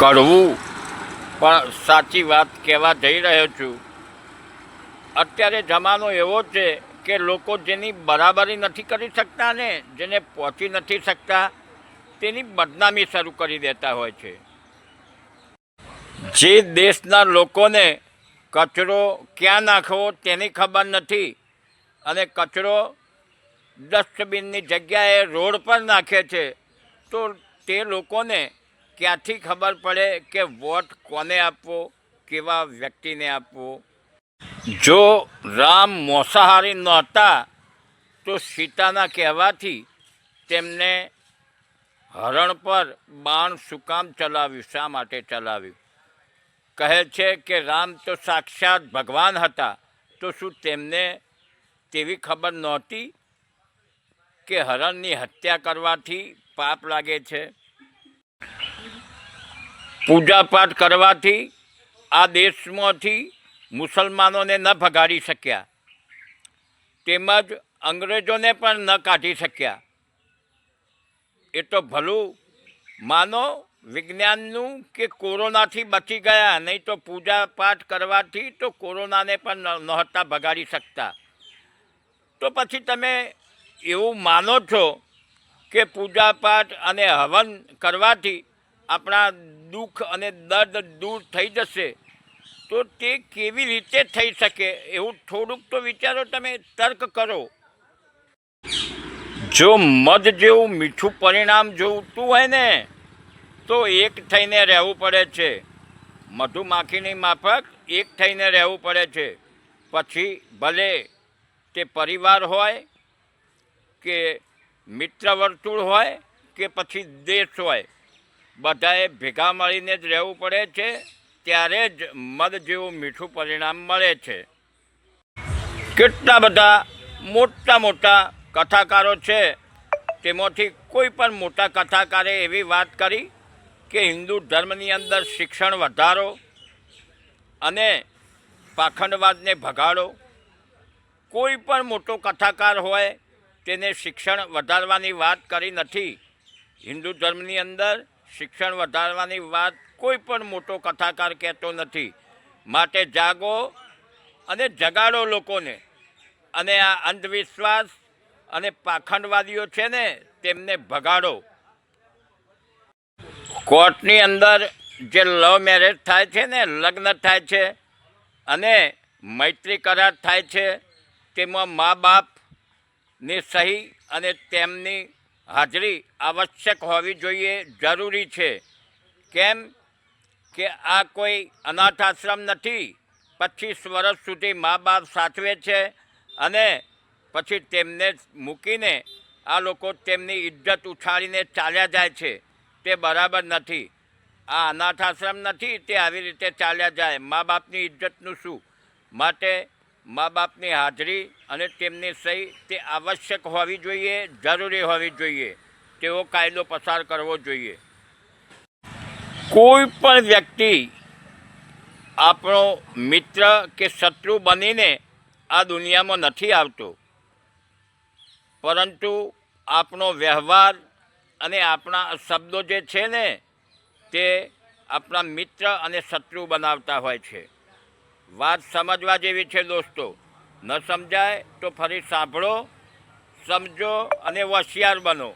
કડવું પણ સાચી વાત કહેવા જઈ રહ્યો છું. અત્યારે જમાનો એવો છે કે લોકો જેની બરાબરી નથી કરી શકતા ને જેને પહોંચી નથી શકતા, તેની બદનામી શરૂ કરી દેતા હોય છે. જે દેશના લોકોને કચરો ક્યાં નાખવો તેની ખબર નથી અને કચરો ડસ્ટબિનની જગ્યાએ રોડ પર નાખે છે, તો તે લોકોને ક્યાંથી ખબર પડે કે વોટ કોને આપવો, કેવા વ્યક્તિને આપવો? જો રામ મોસાહારી નહોતા, તો સીતાના કહેવાથી તેમને હરણ પર બાણ સુકામ ચલાવ્યું. શા માટે ચલાવ્યું? કહે છે કે રામ તો સાક્ષાત ભગવાન હતા, તો શું તેમને તેવી ખબર નહોતી કે હરણની હત્યા કરવાથી પાપ લાગે છે? પૂજાપાઠ કરવાથી આ દેશમાંથી મુસલમાનોને ન ભગાડી શક્યા. તેમજ અંગ્રેજોને પણ ન કાઢી શક્યા. એ તો ભલું. માનો વિજ્ઞાનનું કે કોરોનાથી બચી ગયા, નહીં તો પૂજા પાઠ કરવાથી તો કોરોનાને પણ નહોતા ભગાડી શકતા. તો પછી તમે એવું માનો છો કે પૂજા પાઠ અને હવન કરવાથી આપણા દુઃખ અને દર્દ દૂર થઈ જશે, તો તે કેવી રીતે થઈ શકે એવું થોડુંક તો વિચારો, તમે તર્ક કરો. જો મધ જેવું મીઠું પરિણામ જોતું હોય ને, તો એક થઈને રહેવું પડે છે. મધુમાખીની માફક એક થઈને રહેવું પડે છે. પછી ભલે તે પરિવાર હોય કે મિત્ર વર્તુળ હોય કે પછી દેશ હોય બધાએ ભેગા મળીને જ રહેવું પડે છે, ત્યારે જ મધ જેવું મીઠું પરિણામ મળે છે. કેટલા બધા મોટા મોટા કથાકારો છે, તેમાંથી કોઈ પણ મોટા કથાકારે એવી વાત કરી કે હિન્દુ ધર્મની અંદર શિક્ષણ વધારો અને પાખંડવાદને ભગાડો. કોઈ પણ મોટો કથાકાર હોય, તેને શિક્ષણ વધારવાની વાત કરી નથી. હિન્દુ ધર્મની અંદર શિક્ષણ વધારવાની વાત કોઈ પણ મોટો કથાકાર કહેતો નથી. માટે જાગો અને જગાડો લોકોને. અને આ અંધવિશ્વાસ અને પાખંડવાદીઓ છે ને, તેમને ભગાડો. કોર્ટની અંદર જે લવ મેરેજ થાય છે ને, લગ્ન થાય છે અને મૈત્રી કરાર થાય છે, તેમાં મા બાપની સહી અને તેમની હાજરી આવશ્યક હોવી જોઈએ, જરૂરી છે. કેમ કે આ કોઈ અનાથ આશ્રમ નથી, પચીસ વર્ષ સુધી મા બાપ સાચવે છે અને પછી તેમને મૂકીને આ લોકો તેમની ઇજ્જત ઉછાળીને ચાલ્યા જાય છે. તે બરાબર નથી. આ અનાથ આશ્રમ નથી, તે આવી રીતે ચાલ્યા જાય. મા બાપની ઇજ્જતનું શું? માટે મા બાપની હાજરી અને તેમની સહી તે આવશ્યક હોવી જોઈએ, જરૂરી હોવી જોઈએ. તેવો કાયદો પસાર કરવો જોઈએ. કોઈ પણ વ્યક્તિ આપણો મિત્ર કે શત્રુ બનીને આ દુનિયામાં નથી આવતો. પરંતુ આપણો વ્યવહાર અને આપણા શબ્દો જે છે ને, તે આપણા મિત્ર અને શત્રુ બનાવતા હોય છે. વાત સમજવા જેવી છે દોસ્તો. ન સમજાય તો ફરી સાંભળો સમજો અને હોશિયાર બનો.